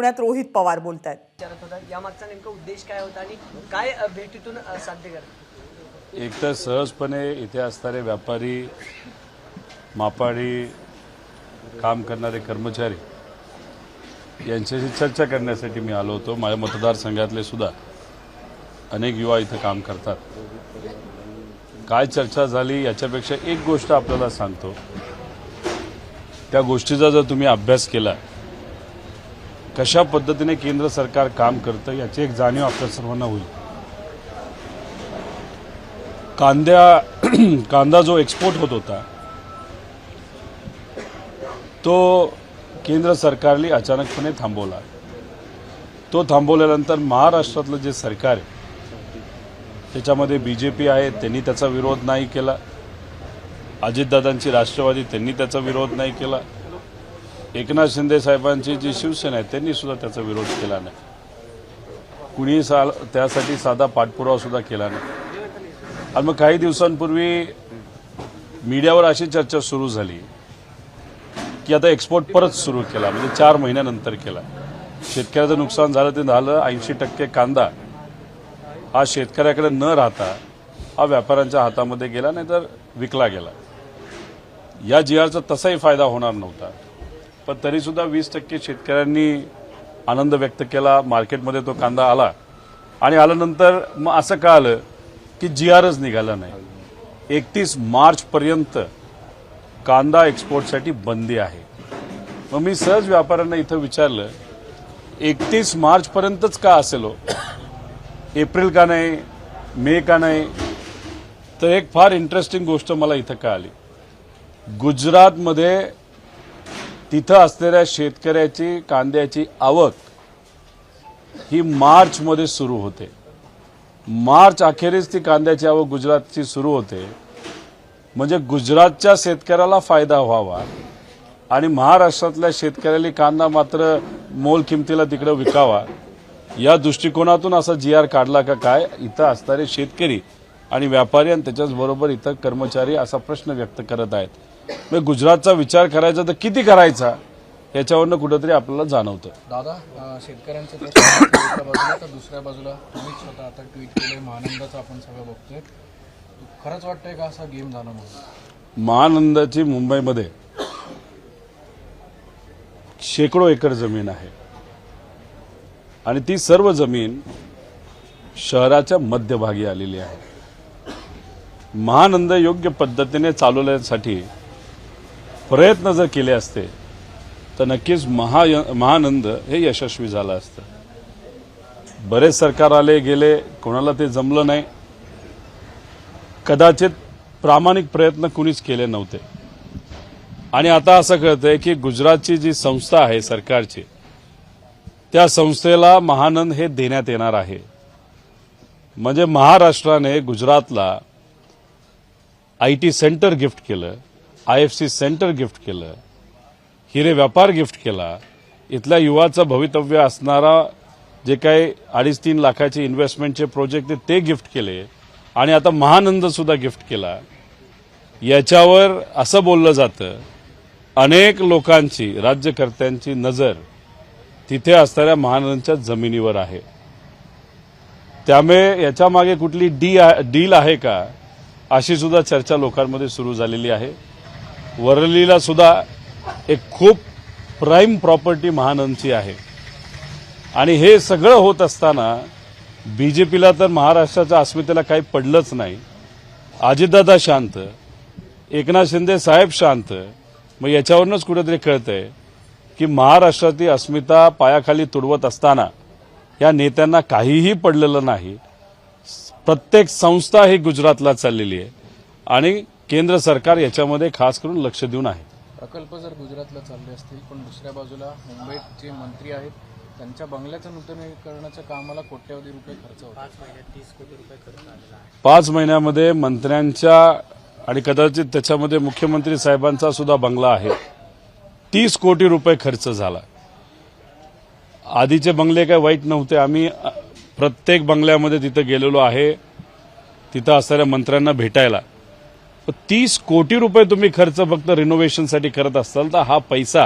पुण्यात रोहित पवार बोलत आहेत विचारत होता यामागचा नेमका उद्देश काय होता आणि काय भेटीतून साध्य करत? एक तर सहजपणे इथे असणारे व्यापारी मापाडी काम करणारे कर्मचारी यांच्याशी चर्चा करण्यासाठी मी आलो होतो. माझ्या मतदारसंघातले सुद्धा अनेक युवा इथं काम करतात. काय चर्चा झाली याच्यापेक्षा एक गोष्ट आपल्याला सांगतो. त्या गोष्टीचा जर तुम्ही अभ्यास केला कशा पद्धतीने केंद्र सरकार काम करतं याची एक जाणीव आपल्या सर्वांना होईल. कांद्या कांदा जो एक्सपोर्ट होत होता तो केंद्र सरकारने अचानकपणे थांबवला. तो थांबवल्यानंतर महाराष्ट्रातलं जे सरकार आहे त्याच्यामध्ये बी जे पी आहे त्यांनी त्याचा विरोध नाही केला. अजितदादांची राष्ट्रवादी त्यांनी त्याचा विरोध नाही केला. एकनाथ शिंदे साहेबांची जी शिवसेना आहे त्यांनी सुद्धा त्याचा विरोध केला नाही. कुणी सा त्यासाठी साधा पाठपुरावा सुद्धा केला नाही. आणि मग काही दिवसांपूर्वी मीडियावर अशी चर्चा सुरू झाली की आता एक्सपोर्ट परत सुरू केला म्हणजे चार महिन्यानंतर केला. शेतकऱ्याचं नुकसान झालं ते झालं ऐंशी टक्के कांदा. हा शेतकऱ्याकडे न राहता हा व्यापाऱ्यांच्या हातामध्ये गेला नाही तर विकला गेला. या जी आरचा तसाही फायदा होणार नव्हता. पण तरीसुद्धा वीस टक्के शेतकऱ्यांनी आनंद व्यक्त केला. मार्केटमध्ये तो कांदा आला. आणि आल्यानंतर मग असं का आलं की जी आरच निघाला नाही. एकतीस मार्चपर्यंत कांदा एक्सपोर्टसाठी बंदी आहे. मग मी सहज व्यापाऱ्यांना इथं विचारलं एकतीस मार्चपर्यंतच का असेल? एप्रिल का नाही? मे का नाही? तर एक फार इंटरेस्टिंग गोष्ट मला इथं का आली गुजरातमध्ये तिथं असलेल्या शेतकऱ्याची कांद्याची आवक ही मार्चमध्ये सुरू होते. मार्च अखेरीस ती कांद्याची आवक गुजरातची सुरू होते. म्हणजे गुजरातच्या शेतकऱ्याला फायदा व्हावा आणि महाराष्ट्रातल्या शेतकऱ्याला कांदा मात्र मोल किमतीला तिकडे विकावा या दृष्टिकोनातून असा जी आर काढला का काय इथं असणारे शेतकरी आणि व्यापारी आणि त्याच्याचबरोबर इथं कर्मचारी असा प्रश्न व्यक्त करत आहेत. मग गुजरातचा विचार करायचा तर किती करायचा? याच्यावरनं कुठंतरी आपल्याला जाणवतं. दादा शेतकऱ्यांचे प्रश्न एका बाजूला तर दुसऱ्या बाजूला तुम्हीच स्वतः आता ट्विट केलंय महानंदाचं आपण सगळं बघतोय. खरंच वाटतंय का असा गेम झाला म्हणून? महानंदाची मुंबईमध्ये शेकडो एकर जमीन आहे. आणि ती सर्व जमीन शहराच्या मध्यभागी आलेली आहे. महानंद योग्य पद्धतीने चालवण्यासाठी प्रयत्न जर केले असते तर नक्कीच महा महानंद हे यशस्वी झालं असतं. बरेच सरकार आले गेले कोणाला ते जमलं नाही. कदाचित प्रामाणिक प्रयत्न कुणीच केले नव्हते. आणि आता असं कळतंय की गुजरातची जी संस्था आहे सरकारची त्या संस्थेला महानंद हे देण्यात येणार आहे. म्हणजे महाराष्ट्राने गुजरातला आय टी सेंटर गिफ्ट केलं. I F C centre gift केलं हिरे व्यापार गिफ्ट केला इथल्या युवाचं भवितव्य असणारा जे काही अडीच तीन लाखाचे इन्व्हेस्टमेंटचे प्रोजेक्ट ते गिफ्ट केले. आणि आता महानंद सुद्धा गिफ्ट केला. याच्यावर असं बोललं जातं अनेक लोकांची राज्यकर्त्यांची नजर तिथे असणाऱ्या महानंदच्या जमिनीवर आहे. त्यामुळे याच्या मागे कुठली डी डील आहे का अशी सुद्धा चर्चा लोकांमध्ये सुरू झालेली आहे. वरळीला सुद्धा एक खूप प्राईम प्रॉपर्टी महानंदची आहे. आणि हे सगळं होत असताना बीजेपीला तर महाराष्ट्राच्या अस्मितेला काही पडलंच नाही. अजितदादा शांत एकनाथ शिंदे साहेब शांत मग याच्यावरूनच कुठेतरी कळतंय की महाराष्ट्राची अस्मिता पायाखाली तुडवत असताना या नेत्यांना काहीही पडलेलं नाही. प्रत्येक संस्था ही गुजरातला चाललेली आहे. आणि केंद्र सरकार याच्यामध्ये खास करून लक्ष देऊन आहे. प्रकल्प जर गुजरातला चालले असतील पण दुसऱ्या बाजूला मुंबईत जे मंत्री आहेत त्यांच्या बंगल्याचं नूतनीकरणाच्या कामाला कोट्यवधी रुपये खर्च होतो पाच महिन्यामध्ये मंत्र्यांच्या आणि कदाचित त्याच्यामध्ये मुख्यमंत्री साहेबांचा सुद्धा बंगला आहे. तीस कोटी रुपये खर्च झाला. आधीचे बंगले काय वाईट नव्हते. आम्ही प्रत्येक बंगल्यामध्ये तिथं गेलेलो आहे. तिथं असणाऱ्या मंत्र्यांना भेटायला. तीस कोटी रुपये तुम्ही खर्च फक्त रिनोव्हेशनसाठी करत असाल तर हा पैसा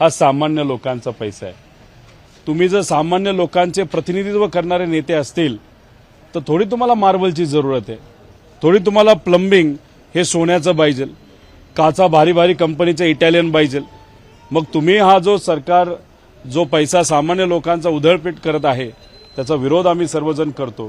हा सामान्य लोकांचा पैसा आहे. तुम्ही जर सामान्य लोकांचे प्रतिनिधित्व करणारे नेते असतील तर थोडी तुम्हाला मार्बलची जरूरत आहे. थोडी तुम्हाला प्लंबिंग हे सोन्याचं पाहिजे. काचा भारी भारी कंपनीचं इटालियन पाहिजे. मग तुम्ही हा जो सरकार जो पैसा सामान्य लोकांचा उधळपीट करत आहे त्याचा विरोध आम्ही सर्वजण करतो.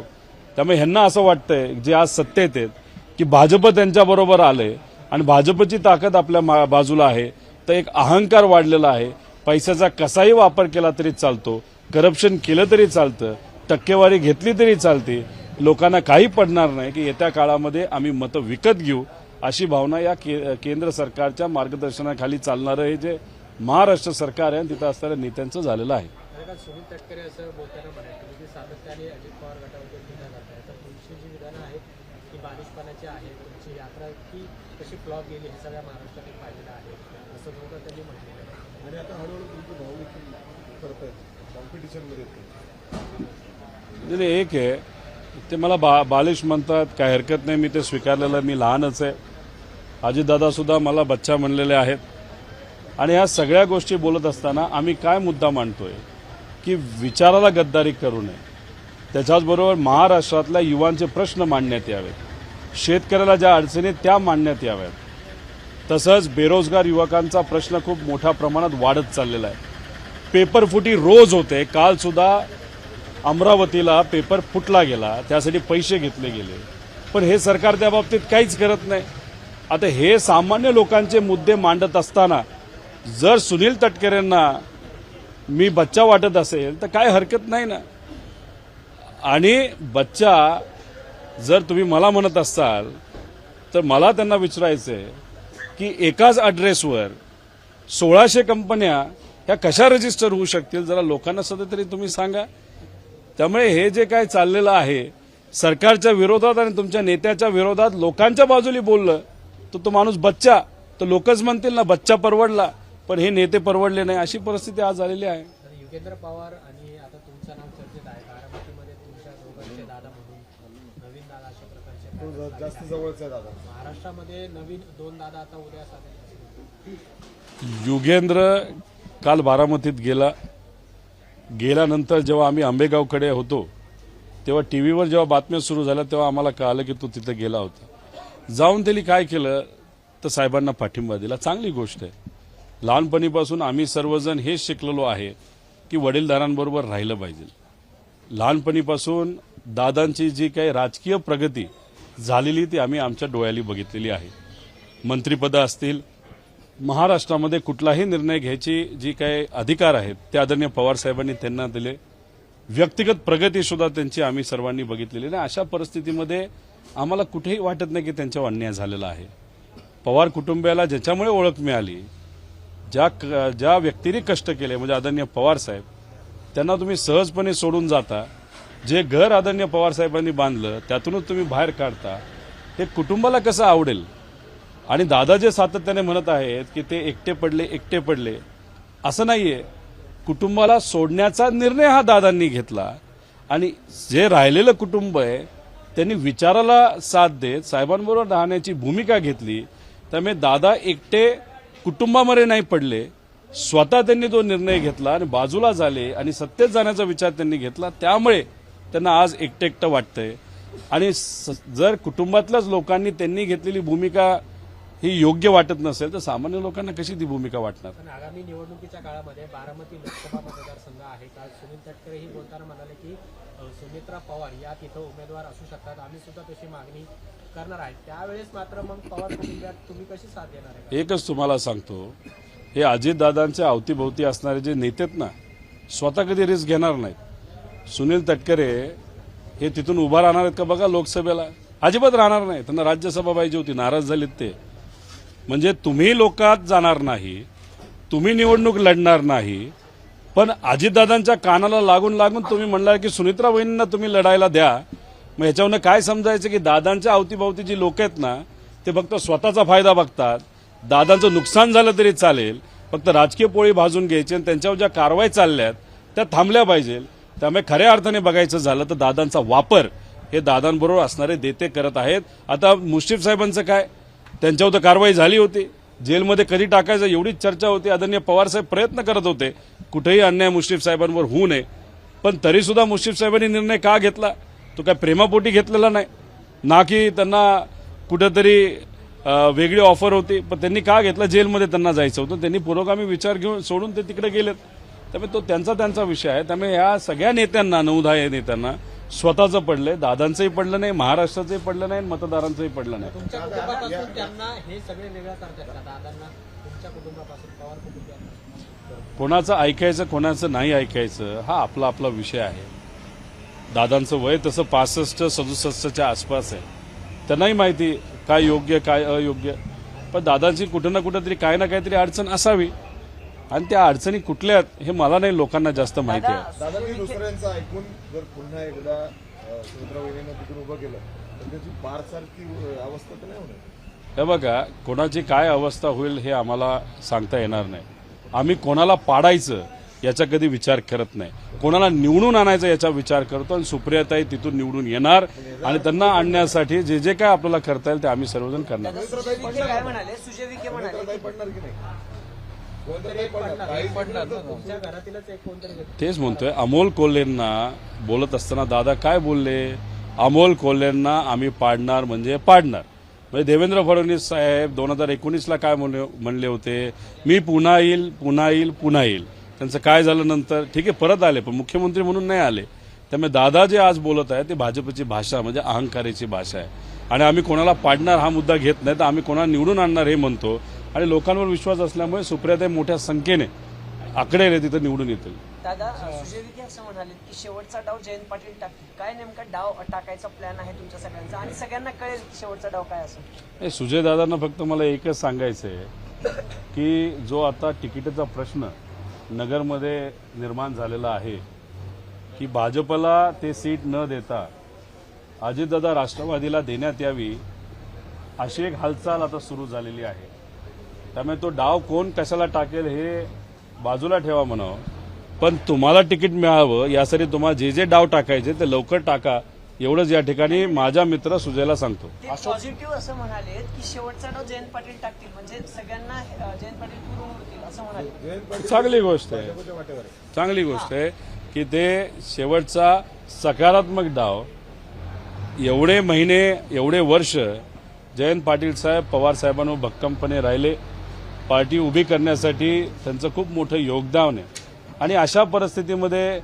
त्यामुळे ह्यांना असं वाटतंय जे आज सत्तेत आहेत की भाजप त्यांच्याबरोबर आलंय आणि भाजपची ताकद आपल्या मा- बाजूला आहे. तर एक अहंकार वाढलेला आहे. पैशाचा कसाही वापर केला तरी चालतो. करप्शन केलं तरी चालतं. टक्केवारी घेतली तरी चालते. लोकांना काही पडणार नाही की येत्या काळामध्ये आम्ही मतं विकत घेऊ अशी भावना या के- केंद्र सरकारच्या मार्गदर्शनाखाली चालणारं हे जे महाराष्ट्र सरकार आहे तिथं असणाऱ्या नेत्यांचं झालेलं आहे कारण सुनील तटकरे असं बोलताना म्हणाले तुम्ही की सातत्याने अजित पवार गटाबद्दल टीका करताय तर तुमची जी विधानं आहेत बालिशपणाची आहे तुमची यात्रा की कशी फ्लॉप गेली हे सगळ्या महाराष्ट्राने पाहिलेलं आहे. असं सुद्धा त्यांनी म्हटलेलं आहे. आणि आता हळूहळू तुमचे भाऊ देखील करतायत कॉम्पिटिशनमध्ये येतात म्हणजे एक आहे. ते मला बा बालिश म्हणतात काय हरकत नाही मी ते स्वीकारलेलं. मी लहानच आहे. अजितदादा सुद्धा मला बच्चा म्हणलेले आहेत. आणि ह्या सगळ्या गोष्टी बोलत असताना आम्ही काय मुद्दा मांडतोय? की विचाराला गद्दारी करू नये. त्याच्याचबरोबर महाराष्ट्रातल्या युवांचे प्रश्न मांडण्यात यावेत. शेतकऱ्याला ज्या अडचणी आहेत त्या मांडण्यात याव्यात. तसंच बेरोजगार युवकांचा प्रश्न खूप मोठ्या प्रमाणात वाढत चाललेला आहे. पेपरफुटी रोज होते. कालसुद्धा अमरावतीला पेपर फुटला गेला. त्यासाठी पैसे घेतले गेले. पण हे सरकार त्या बाबतीत काहीच करत नाही. आता हे सामान्य लोकांचे मुद्दे मांडत असताना जर सुनील तटकरेंना मी बच्चा वाटत असेल तर काय हरकत नाही ना? आणि बच्चा जर तुम्ही मला म्हणत असाल तर मला त्यांना विचारायचं आहे की एकाच ॲड्रेसवर सोळाशे कंपन्या ह्या कशा रजिस्टर होऊ शकतील जरा लोकांना सध्या तरी तुम्ही सांगा. त्यामुळे हे जे काय चाललेलं आहे सरकारच्या विरोधात आणि तुमच्या नेत्याच्या विरोधात लोकांच्या बाजूली बोललं तर तो माणूस बच्चा तर लोकच म्हणतील ना बच्चा परवडला पण हे नेते परवडले नाही अशी परिस्थिती आज झालेली आहे. युगेंद्र पवार आणि आता तुमचं नाव चर्चेत आहे बारामतीमध्ये तुमच्या दोघांचे दादा म्हणून. दादा अशा प्रकारचे तो जा- जास्त जवळचा आहे दादा. महाराष्ट्रामध्ये नवीन दोन दादा आता उद्या युगेंद्र काल बारामतीत गेला. गेल्यानंतर जेव्हा आम्ही आंबेगावकडे होतो तेव्हा टी व्हीवर जेव्हा बातम्या सुरू झाल्या तेव्हा आम्हाला कळालं की तो तिथे गेला होता. जाऊन त्यांनी काय केलं तर साहेबांना पाठिंबा दिला. चांगली गोष्ट आहे. लहानपणीपासून आम्ही सर्वजण हेच शिकलेलो आहे की वडीलधारांबरोबर राहिलं पाहिजे. लहानपणीपासून दादांची जी काही राजकीय प्रगती झालेली ती आम्ही आमच्या डोळ्याली बघितलेली आहे. मंत्रिपदं असतील महाराष्ट्रामध्ये कुठलाही निर्णय घ्यायची जी काही अधिकार आहेत ते आदरणीय पवार साहेबांनी त्यांना दिले. व्यक्तिगत प्रगतीसुद्धा त्यांची आम्ही सर्वांनी बघितलेली आणि अशा परिस्थितीमध्ये आम्हाला कुठेही वाटत नाही की त्यांच्यावर अन्याय झालेला आहे. पवार कुटुंबियाला ज्याच्यामुळे ओळख मिळाली ज्या क- ज्या व्यक्तीने कष्ट केले म्हणजे आदरणीय पवार साहेब त्यांना तुम्ही सहजपणे सोडून जाता जे घर आदरणीय पवार साहेबांनी बांधलं त्यातूनच तुम्ही बाहेर काढता ते कुटुंबाला कसं आवडेल? आणि दादा जे सातत्याने म्हणत आहेत की ते एकटे पडले एकटे पडले असं नाहीये. कुटुंबाला सोडण्याचा निर्णय हा दादांनी घेतला. आणि जे राहिलेलं कुटुंब आहे त्यांनी विचाराला साथ देत साहेबांबरोबर राहण्याची भूमिका घेतली. त्यामुळे दादा एकटे कुटुंबामध्ये नाही पडले. स्वतः त्यांनी तो निर्णय घेतला आणि बाजूला झाले आणि सत्तेत जाण्याचा विचार त्यांनी घेतला. त्यामुळे त्यांना आज एकटं एकटं वाटतंय. आणि जर कुटुंबातल्याच लोकांनी त्यांनी घेतलेली भूमिका ही योग्य वाटत नसेल तर सामान्य लोकांना कशी ती भूमिका वाटणार? पण आगामी निवडणुकीच्या काळामध्ये बारामती लोकसभा मतदारसंघ आहे. काल सुनील तटकरे ही बोलताना म्हणाले की सुमित्रा पवार या तिथं उमेदवार असू शकतात. आम्ही सुद्धा तशी मागणी करणार आहे. त्यावेळेस मात्र मग पवार कुटुंबियात तुम्ही कशी साथ देणार आहे? एकच तुम्हाला सांगतो हे अजितदादांच्या अवतीभोवती असणारे जे नेते आहेत ना स्वतः कधी रिस्क घेणार नाहीत. सुनील तटकरे हे तिथून उभा राहणार आहेत का बघा लोकसभेला? अजिबात राहणार नाही. त्यांना राज्यसभा पाहिजे होती. नाराज झालीत ते. म्हणजे तुम्ही लोकात जाणार नाही. तुम्ही निवडणूक लढणार नाही. पण अजितदादांच्या कानाला लागून लागून तुम्ही म्हणला की सुनित्रा वहिनींना तुम्ही लढायला द्या. मग ह्याच्यावरनं काय समजायचं की दादांच्या अवतीभवती जी लोक आहेत ना ते फक्त स्वतःचा फायदा बघतात. दादांचं नुकसान झालं तरी चालेल. फक्त राजकीय पोळी भाजून घ्यायची आणि त्यांच्यावर ज्या कारवाई चालल्यात त्या थांबल्या पाहिजेत त्यामुळे खऱ्या अर्थाने बघायचं झालं तर दादांचा वापर हे दादांबरोबर असणारे देते करत आहेत. आता मुश्रीफ साहेबांचं काय? त्यांच्यावर तर कारवाई झाली होती. जेलमध्ये कधी टाकायचं एवढीच चर्चा होती. आदरणीय पवारसाहेब प्रयत्न करत होते. कुठेही अन्याय मुश्रीफ साहेबांवर होऊ नये. पण तरीसुद्धा मुश्रीफ साहेबांनी निर्णय का घेतला? तो काय प्रेमापोटी घेतलेला नाही? ना की त्यांना कुठंतरी वेगळी ऑफर होती. पण त्यांनी का घेतला? जेलमध्ये त्यांना जायचं होतं. त्यांनी पुरोगामी विचार घेऊन सोडून ते तिकडे गेलेत. त्यामुळे तो त्यांचा त्यांचा विषय आहे. त्यामुळे या सगळ्या नेत्यांना नऊ या नेत्यांना स्वतःचं पडलंय दादांचंही पडलं नाही महाराष्ट्राचंही पडलं नाही मतदारांचंही पडलं नाही. हे कोणाचं ऐकायचं कोणाचं नाही ऐकायचं हा आपला आपला विषय आहे. दादांचं वय तसं पासष्ट सदुसष्टच्या आसपास आहे. त्यांनाही माहिती काय योग्य काय अयोग्य. पण दादांची कुठं ना कुठं तरी काय ना काहीतरी अडचण असावी. आणि त्या अडचणी कुठल्या आहेत हे मला नाही लोकांना जास्त माहिती आहे. दुसऱ्यांचं ऐकून जर पुन्हा एकदा अं, सुमित्रा वहिनीनं तिथून उभं केलं तर त्याची बार सारखी अं, अवस्था तर नाही होणार. हे बघा कोणाची काय अवस्था होईल हे आम्हाला सांगता येणार नाही. आम्ही कोणाला पाडायचं याचा कधी विचार करत नाही. कोणाला निवडून आणायचा याचा विचार करतो आणि सुप्रियाताई तिथून निवडून येणार आणि त्यांना आणण्यासाठी जे जे काय आपल्याला करता येईल ते आम्ही सर्वजण करणार. दादा सुजय विखे काय म्हणाले? सुजय विखे म्हणाले. काही पडणार की नाही? तेच म्हणतोय अमोल कोल्हेंना बोलत असताना दादा काय बोलले? अमोल कोल्हेंना आम्ही पाडणार म्हणजे पाडणार. म्हणजे देवेंद्र फडणवीस साहेब दोन हजार एकोणीसला काय म्हणले म्हणले होते? मी पुन्हा येईल पुन्हा येईल पुन्हा येईल. त्यांचं काय झालं नंतर? ठीक आहे परत आले पण मुख्यमंत्री म्हणून नाही आले. त्यामुळे दादा जे आज बोलत आहे ते भाजपची भाषा म्हणजे अहंकाराची भाषा आहे. आणि आम्ही कोणाला पाडणार हा मुद्दा घेत नाही तर आम्ही कोणाला निवडून आणणार हे म्हणतो. आणि लोकांवर विश्वास असल्यामुळे सुप्रियाताई मोठ्या संख्येने आकडे तिथं निवडून येतील. दादा सुजय विखे असं म्हणाले की शेवटचा डाव जयंत पाटील टाकतील. काय नेमका डाव टाकायचा प्लॅन आहे तुमच्या सगळ्यांचा? आणि सगळ्यांना कळेल की शेवटचा डाव काय सुजय दादांना फक्त मला एकच सांगायचं आहे की जो आता तिकिटाचा प्रश्न नगरमध्ये निर्माण झालेला आहे की भाजपला ते सीट न देता अजितदादा राष्ट्रवादीला देण्यात यावी अशी एक हालचाल आता सुरू झालेली आहे. त्यामुळे तो डाव कोण कशाला टाकेल हे बाजूला ठेवा म्हणावं. पण तुम्हाला तिकीट मिळावं यासाठी तुम्हाला जे जे डाव टाकायचे ते लवकर टाका. एवढंच या ठिकाणी माझा मित्र सुजयला सांगतो. पॉझिटिव्ह असं म्हणाले की शेवटचा डाव जयंत पाटील टाकतील म्हणजे सगळ्यांना जयंत पाटील असं म्हणाले. चांगली गोष्ट आहे. चांगली गोष्ट आहे की ते शेवटचा सकारात्मक डाव एवढे महिने एवढे वर्ष जयंत पाटील साहेब पवार साहेबांवर भक्कमपणे राहिले. पार्टी उभी करण्यासाठी त्यांचं खूप मोठं योगदान आहे. आणि अशा परिस्थितीमध्ये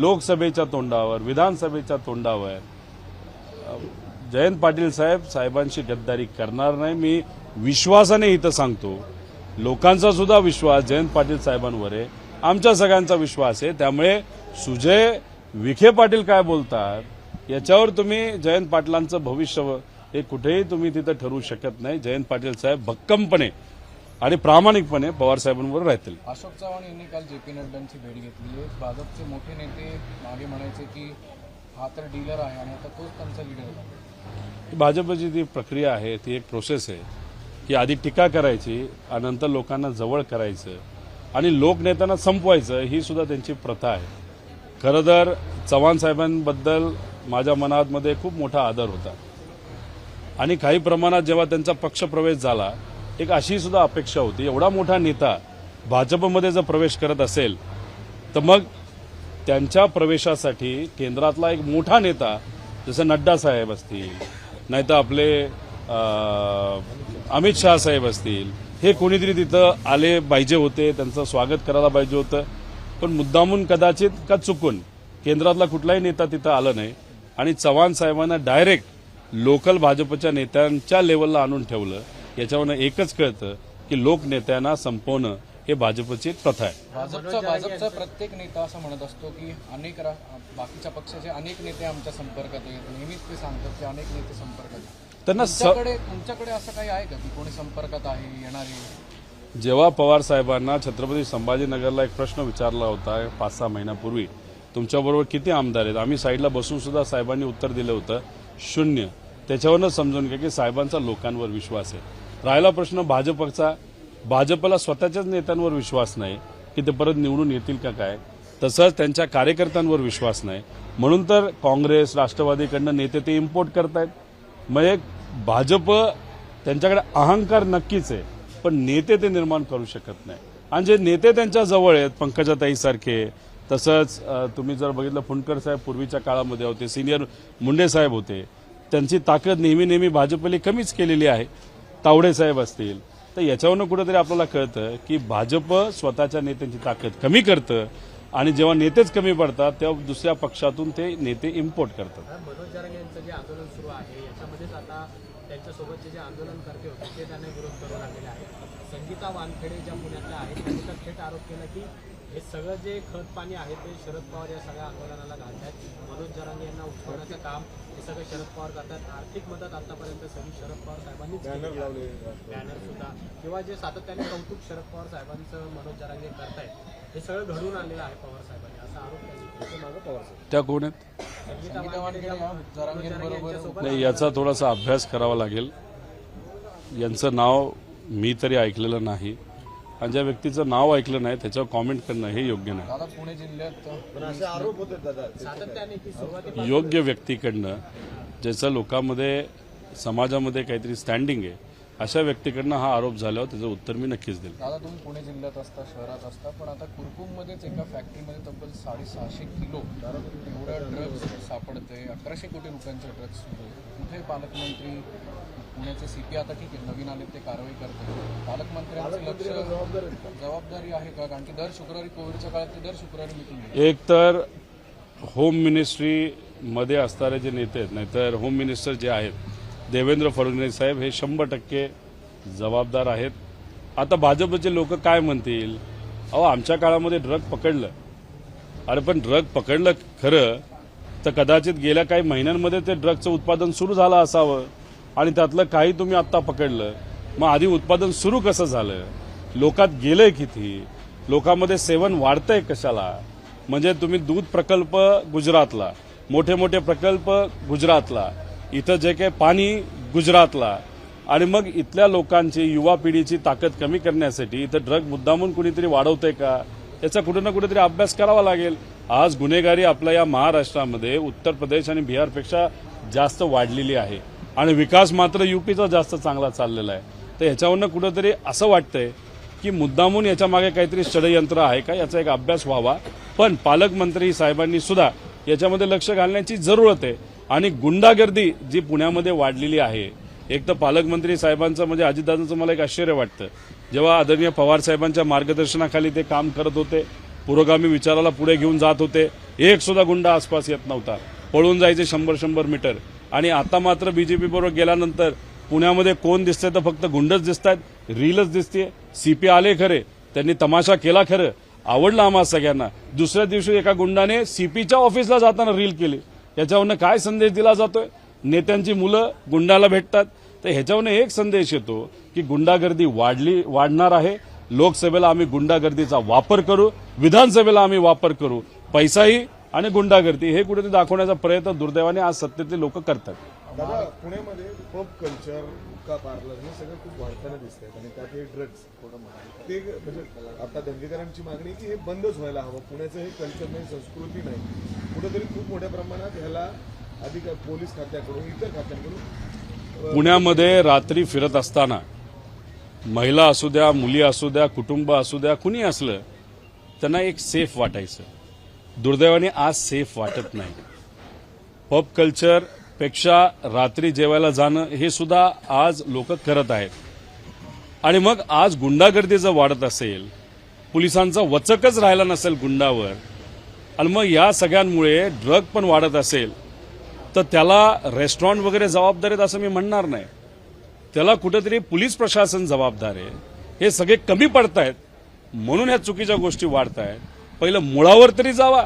लोकसभेच्या तोंडावर विधानसभेच्या तोंडावर जयंत पाटील साहेब साहेबांशी गद्दारी करणार नाही. मी विश्वासाने इथं सांगतो लोकांचा सुद्धा विश्वास जयंत पाटील साहेबांवर आहे. आमच्या सगळ्यांचा विश्वास आहे. त्यामुळे सुजय विखे पाटील काय बोलतात याच्यावर तुम्ही जयंत पाटलांचं भविष्य हे कुठेही तुम्ही तिथं ठरवू शकत नाही. जयंत पाटील साहेब भक्कमपणे आणि प्रामाणिकपणे पवार साहेबांवर राहतील. अशोक चव्हाण यांनी काल जे पी नड्डांची भेट घेतली आहे. भाजपचे मोठे नेते मागे म्हणायचे की हा तर डीलर आहे आणि आता तोच त्यांचा लीडर आहे. भाजपची जी प्रक्रिया आहे ती एक प्रोसेस आहे की आधी टीका करायची आणि नंतर लोकांना जवळ करायचं आणि लोकनेत्यांना संपवायचं ही सुद्धा त्यांची प्रथा आहे. खरं तर चव्हाण साहेबांबद्दल माझ्या मनामध्ये खूप मोठा आदर होता. आणि काही प्रमाणात जेव्हा त्यांचा पक्षप्रवेश झाला एक अशी सुद्धा अपेक्षा होती. एवढा मोठा नेता भाजपमध्ये जर प्रवेश करत असेल तर मग त्यांच्या प्रवेशासाठी केंद्रातला एक मोठा नेता जसं नड्डा साहेब असतील नाहीतर आपले अमित शहा साहेब असतील हे कोणीतरी तिथं आले पाहिजे होते त्यांचं स्वागत करायला पाहिजे होतं. पण मुद्दामून कदाचित का चुकून केंद्रातला कुठलाही नेता तिथं आलं नाही आणि चव्हाण साहेबांना डायरेक्ट लोकल भाजपच्या नेत्यांच्या लेवलला आणून ठेवलं. याच्यावरनं एकच कळतं की लोकनेत्यांना संपवणं हे भाजपची एक प्रथा आहे. भाजपचा भाजपचा प्रत्येक नेता असं म्हणत असतो की अनेक बाकीच्या पक्षाचे अनेक नेते आमच्या संपर्कात आहेत. नेहमीच ते सांगतात की अनेक नेते संपर्कात. त्यांना तुमच्याकडे असं काही आहे का की कोणी संपर्कात आहे येणारे? जेव्हा पवार साहेबांना छत्रपती संभाजीनगरला एक प्रश्न विचारला होता पाच सहा महिन्यापूर्वी तुमच्याबरोबर किती आमदार आहेत? आम्ही साईडला बसून सुद्धा साहेबांनी उत्तर दिलं होतं शून्य. त्याच्यावरच समजून घ्या की साहेबांचा लोकांवर विश्वास आहे. राहिला प्रश्न भाजपचा. भाजपला स्वतःच्याच नेत्यांवर विश्वास नाही की ते परत निवडून येतील का काय? तसंच त्यांच्या कार्यकर्त्यांवर विश्वास नाही. म्हणून तर काँग्रेस राष्ट्रवादीकडनं नेते ते इम्पोर्ट करतायत. म्हणजे भाजप त्यांच्याकडे अहंकार नक्कीच आहे पण नेते ते निर्माण करू शकत नाही. आणि जे नेते त्यांच्या जवळ आहेत पंकजाताईसारखे तसंच तुम्ही जर बघितलं फुंडकर साहेब पूर्वीच्या काळामध्ये होते सिनियर मुंडे साहेब होते त्यांची ताकद नेहमी नेहमी भाजपने कमीच केलेली आहे. तावडे साहेब असतील. तर याच्यावरनं कुठेतरी आपल्याला कळतं की भाजप स्वतःच्या नेत्यांची ताकद कमी करतं आणि जेव्हा नेतेच कमी पडतात तेव्हा दुसऱ्या पक्षातून ते नेते इम्पोर्ट करतात. मनोज जरांगे यांचं जे आंदोलन सुरू आहे याच्यामध्येच आता त्यांच्यासोबतचे जे आंदोलनकर्ते होते ते त्यांना विरोध करू लागलेले आहेत. संगीता वानखेडे ज्या पुण्यातल्या आहेत त्यांनी तर थेट आरोप केला की हे सगळं जे खत पाणी आहे ते शरद पवार या सगळ्या आंदोलनाला घालतात मनोज जरांगे यांना उठवण्याचं काम हे सगळं शरद पवार करतात. आर्थिक मदत आतापर्यंत सगळी शरद पवार साहेबांनीच बॅनर सुद्धा. किंवा जे सातत्याने कौतुक शरद पवार साहेबांचं मनोज जरांगे करतायत हे सगळं घडून आणलेलं आहे पवार साहेबांनी. असा आरोप त्यांनी त्या कोण आहेत? नाही याचा थोडासा अभ्यास करावा लागेल. यांचं नाव मी तरी ऐकलेलं नाही. आणि ज्या व्यक्तीचं नाव ऐकलं नाही त्याच्यावर कॉमेंट करणं हे योग्य नाही. दादा पुणे जिल्ह्यात पण असे आरोप होते दादा. सातत्याने की सुरुवाती योग्य व्यक्तीकडनं ज्याचं लोकांमध्ये समाजामध्ये काहीतरी स्टँडिंग आहे अशा व्यक्तीकडनं हा आरोप झाल्यावर त्याचं उत्तर मी नक्कीच देईल. दादा तुम्ही पुणे जिल्ह्यात असता शहरात असता पण आता कुरकुममध्येच एका फॅक्टरीमध्ये तब्बल साडेसहाशे किलो एवढं ड्रग्ज सापडते अकराशे कोटी रुपयांचे ड्रग्ज कुठे पालकमंत्री पुण्याचे सीपी आता ठीक आहे नवीन आले ते कारवाई करते पालकमंत्र्यांचं लक्ष जबाबदारी आहे का? कारण की दर शुक्रवारी कोविडच्या काळात ते दर शुक्रवारी मिटिंग एक तर होम मिनिस्ट्रीमध्ये असणारे जे नेते आहेत नाहीतर होम मिनिस्टर जे आहेत देवेंद्र फडणवीस साहेब हे शंभर टक्के जबाबदार आहेत. आता भाजपचे लोक काय म्हणतील? अहो आमच्या काळामध्ये ड्रग पकडलं. अरे पण ड्रग पकडलं खरं तर कदाचित गेल्या काही महिन्यांमध्ये ते ड्रगचं उत्पादन सुरू झालं असावं. आणि त्यातलं काही तुम्ही आत्ता पकडलं मग आधी उत्पादन सुरू कसं झालं? लोकात गेलंय किती? लोकांमध्ये सेवन वाढतंय कशाला? म्हणजे तुम्ही दूध प्रकल्प गुजरातला मोठे मोठे प्रकल्प गुजरातला इथं जे काही पाणी गुजरातला आणि मग इथल्या लोकांची युवा पिढीची ताकद कमी करण्यासाठी इथं ड्रग मुद्दामून कुणीतरी वाढवतंय का? याचा कुठे ना कुठेतरी अभ्यास करावा लागेल. आज गुन्हेगारी आपल्या या महाराष्ट्रामध्ये उत्तर प्रदेश आणि बिहारपेक्षा जास्त वाढलेली आहे. आणि विकास मात्र युपीचा जास्त चांगला चाललेला आहे. तर ह्याच्यावरनं कुठंतरी असं वाटतंय की मुद्दामून याच्या मागे काहीतरी षडयंत्र आहे का? याचा एक अभ्यास व्हावा. पण पालकमंत्री साहेबांनी सुद्धा याच्यामध्ये लक्ष घालण्याची जरूरत आहे. आणि गुंडागर्दी जी पुण्यामध्ये वाढलेली आहे एक तर पालकमंत्री साहेबांचं म्हणजे अजितदादांचं मला एक आश्चर्य वाटतं. जेव्हा आदरणीय पवार साहेबांच्या मार्गदर्शनाखाली ते काम करत होते पुरोगामी विचाराला पुढे घेऊन जात होते एक सुद्धा गुंडा आसपास येत नव्हता. पळून जायचे शंभर शंभर मीटर. आणि आता मात्र बीजेपी बरोबर गेल्यानंतर पुण्यामध्ये कोण दिसतंय तर फक्त गुंडच दिसत आहेत रीलच दिसते सीपी आले खरे त्यांनी तमाशा केला खरं. आवडलं आम्हा सगळ्यांना. दुसऱ्या दिवशी एका गुंडाने सीपीच्या ऑफिसला जाताना रील केली. याच्यावरनं काय संदेश दिला जातोय? नेत्यांची मुलं गुंडाला भेटतात. तर ह्याच्यावरनं एक संदेश येतो की गुंडागर्दी वाढली वाढणार आहे. लोकसभेला आम्ही गुंडागर्दीचा वापर करू विधानसभेला आम्ही वापर करू. पैसाही आणि गुंडागर्दी हे कुठेतरी दाखवण्याचा प्रयत्न दुर्दैवाने आज सत्तेतले लोक करतात. पुण्यामध्ये पब कल्चर का पार्लर हे सगळं खूप वाढताना दिसत आहेत आणि त्यात हे ड्रग्ज ते म्हणजे आता दंगेकरांची मागणी की हे बंदच व्हायला हवं. पुण्याचं हे कल्चर नाही संस्कृती नाही. कुठेतरी खूप मोठ्या प्रमाणात ह्याला अधिक पोलीस खात्याकडून इतर खात्यांकडून पुण्यामध्ये रात्री फिरत असताना महिला असू द्या मुली असू द्या कुटुंब असू द्या कुणी असलं त्यांना एक सेफ वाटायचं. दुर्दैवाने आज सेफ वाटत नाही. पब कल्चरपेक्षा रात्री जेवायला जाणं हे सुद्धा आज लोक करत आहेत. आणि मग आज गुंडागर्दी जर वाढत असेल पोलिसांचा वचकच राहिला नसेल गुंडावर आणि मग या सगळ्यांमुळे ड्रग पण वाढत असेल तर त्याला रेस्टॉरंट वगैरे जबाबदार आहेत असं मी म्हणणार नाही. त्याला कुठेतरी पोलीस प्रशासन जबाबदार आहे. हे सगळे कमी पडत आहेत म्हणून ह्या चुकीच्या गोष्टी वाढत आहेत पहिलं मुळावर तरी जावा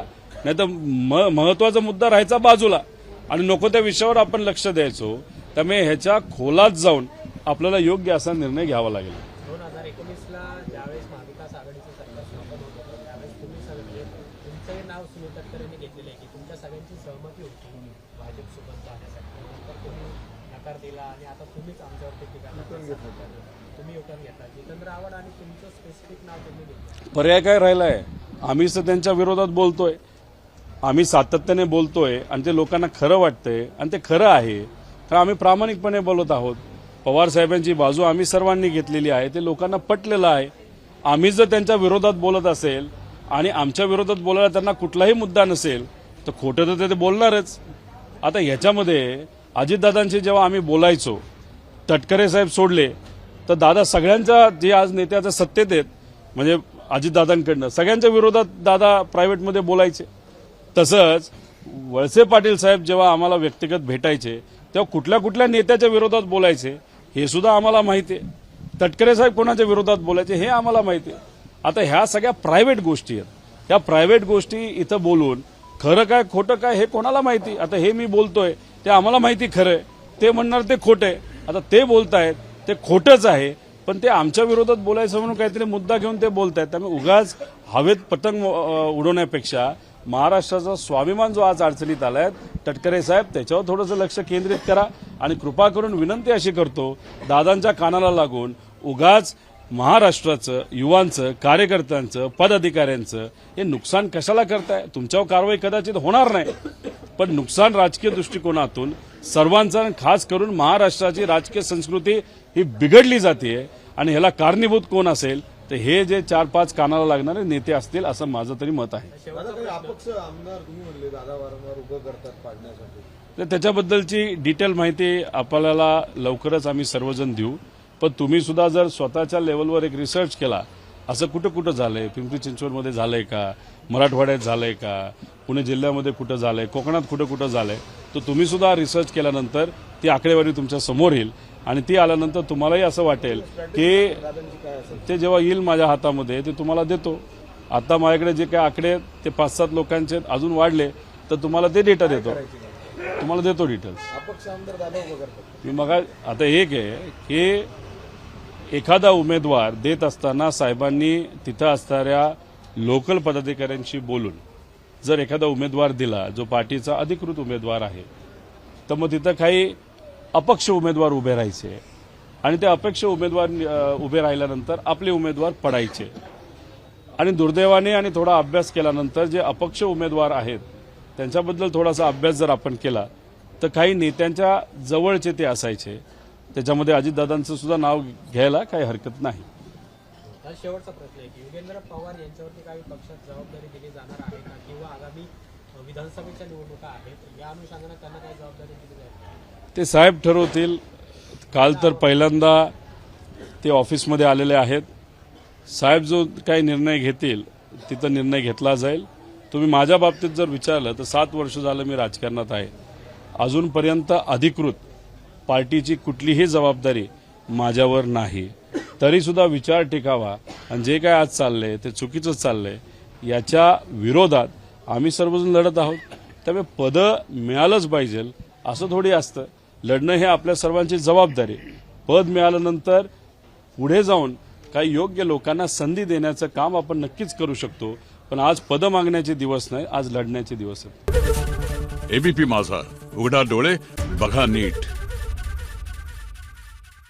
नाही तर महत्त्वाचा मुद्दा राहायचा बाजूला. आणि नको त्या विषयावर आपण लक्ष द्यायचो. त्यामुळे ह्याच्या खोलात जाऊन आपल्याला योग्य असा निर्णय घ्यावा लागेल. आहे घेतलं. पर्याय काय राहिलाय? आम्ही तर त्यांच्या विरोधात बोलतोय. आम्ही सातत्याने बोलतोय आणि ते लोकांना खरं वाटतंय आणि ते खरं आहे. तर आम्ही प्रामाणिकपणे बोलत आहोत. पवार साहेबांची बाजू आम्ही सर्वांनी घेतलेली आहे. ते लोकांना पटलेलं आहे. आम्ही जर त्यांच्या विरोधात बोलत असेल आणि आमच्या विरोधात बोलायला त्यांना कुठलाही मुद्दा नसेल तर खोटं तर ते बोलणारच. आता ह्याच्यामध्ये अजितदादांशी जेव्हा आम्ही बोलायचो तटकरे साहेब सोडले तर दादा सगळ्यांच्या जे आज नेत्याचं सत्तेत आहेत म्हणजे अजितदादांकडनं. सगळ्यांच्या विरोधात दादा प्रायव्हेटमध्ये बोलायचे. तसंच वळसे पाटील साहेब जेव्हा आम्हाला व्यक्तिगत भेटायचे तेव्हा कुठल्या कुठल्या नेत्याच्या विरोधात बोलायचे हे सुद्धा आम्हाला माहिती आहे. तटकरे साहेब कोणाच्या विरोधात बोलायचे हे आम्हाला माहिती आहे. आता ह्या सगळ्या प्रायव्हेट गोष्टी आहेत. ह्या प्रायव्हेट गोष्टी इथं बोलून खरं काय खोटं काय हे कोणाला माहिती? आता हे मी बोलतोय ते आम्हाला माहिती खरं आहे. ते म्हणणार ते खोटं आहे. आता ते बोलतायत ते खोटंच आहे. पण ते आमच्या विरोधात बोलायचं म्हणून काहीतरी मुद्दा घेऊन ते बोलतायत. त्यामुळे उगाच हवेत पतंग उडवण्यापेक्षा महाराष्ट्राचा स्वाभिमान जो आज अडचणीत आलाय तटकरे साहेब त्याच्यावर थोडंसं लक्ष केंद्रित करा आणि कृपा करून विनंती अशी करतो दादांच्या कानाला लागून उगाच महाराष्ट्राचं युवांचं कार्यकर्त्यांचं पदाधिकाऱ्यांचं हे नुकसान कशाला करताय? तुमच्यावर कारवाई कदाचित होणार नाही. पण नुकसान राजकीय दृष्टिकोनातून सर्वांचं खास करून महाराष्ट्राची राजकीय संस्कृती ही बिघडली जाते आणि ह्याला कारणीभूत कोण असेल तर हे जे चार पाच कानाला लागणारे नेते असतील असं माझं तरी मत आहे. तर त्याच्याबद्दलची डिटेल माहिती आपल्याला लवकरच आम्ही सर्वजण देऊ. पण तुम्ही सुद्धा जर स्वतःच्या लेवलवर एक रिसर्च केला असं कुठं कुठं झालंय? पिंपरी चिंचवडमध्ये झालंय का? मराठवाड्यात झालंय का? पुणे जिल्ह्यामध्ये कुठं झालंय? कोकणात कुठं कुठं झालंय? तर तुम्ही सुद्धा रिसर्च केल्यानंतर ती आकडेवारी तुमच्यासमोर येईल. आणि ती आल्यानंतर तुम्हालाही असं वाटेल की ते जेव्हा येईल माझ्या हातामध्ये ते तुम्हाला देतो. आता माझ्याकडे जे काही आकडे आहेत, ते पाच सात लोकांचे अजून वाढले तर तुम्हाला ते डेटा देतो. तुम्हाला देतो डिटेल्स मी मग आता एक आहे की एखादा उमेदवार देत असताना साहेबांनी तिथं असणाऱ्या लोकल पदाधिकाऱ्यांशी बोलून जर एखादा उमेदवार दिला जो पार्टीचा अधिकृत उमेदवार आहे तर मग तिथं काही अपक्ष उमेदवार उभे राहायचे आणि ते अपक्ष उमेदवार उभे राहिल्यानंतर आपले उमेदवार पडायचे. आणि दुर्दैवाने आणि थोडा अभ्यास केल्यानंतर जे अपक्ष उमेदवार आहेत त्यांच्याबद्दल थोडासा अभ्यास जर आपण केला तर काही नेत्यांच्या जवळचे ते असायचे. त्याच्यामध्ये अजितदादांचं सुद्धा नाव घ्यायला काही हरकत नाही. हा शेवटचा प्रश्न आहे की युगेंद्र पवार यांच्यावरती काही पक्षात जबाबदारी दिली जाणार आहे का? किंवा आगामी विधानसभेच्या निवडणुका आहेत या अनुषंगाने त्यांना काही जबाबदारी दिली जाईल? ते साहेब ठरवतील. काल तर पहिल्यांदा ते ऑफिसमध्ये आलेले आहेत. साहेब जो काही निर्णय घेतील तिथं निर्णय घेतला जाईल. तुम्ही माझ्या बाबतीत जर विचारलं तर सात वर्ष झालं मी राजकारणात आहे. अजूनपर्यंत अधिकृत पार्टीची कुठलीही जबाबदारी माझ्यावर नाही. तरीसुद्धा विचार टिकावा आणि जे काय आज चाललंय ते चुकीचं चाललंय याच्या विरोधात आम्ही सर्वजण लढत आहोत. त्यामुळे पदं मिळालंच पाहिजे असं थोडी असतं. लढणं हे आपल्या सर्वांची जबाबदारी पद मिळाल्यानंतर पुढे जाऊन काही योग्य लोकांना संधी देण्याचं काम आपण नक्कीच करू शकतो पण आज पदं मागण्याचे दिवस नाही आज लढण्याचे दिवस आहेत. एबीपी माझा उघडा डोळे बघा नीट.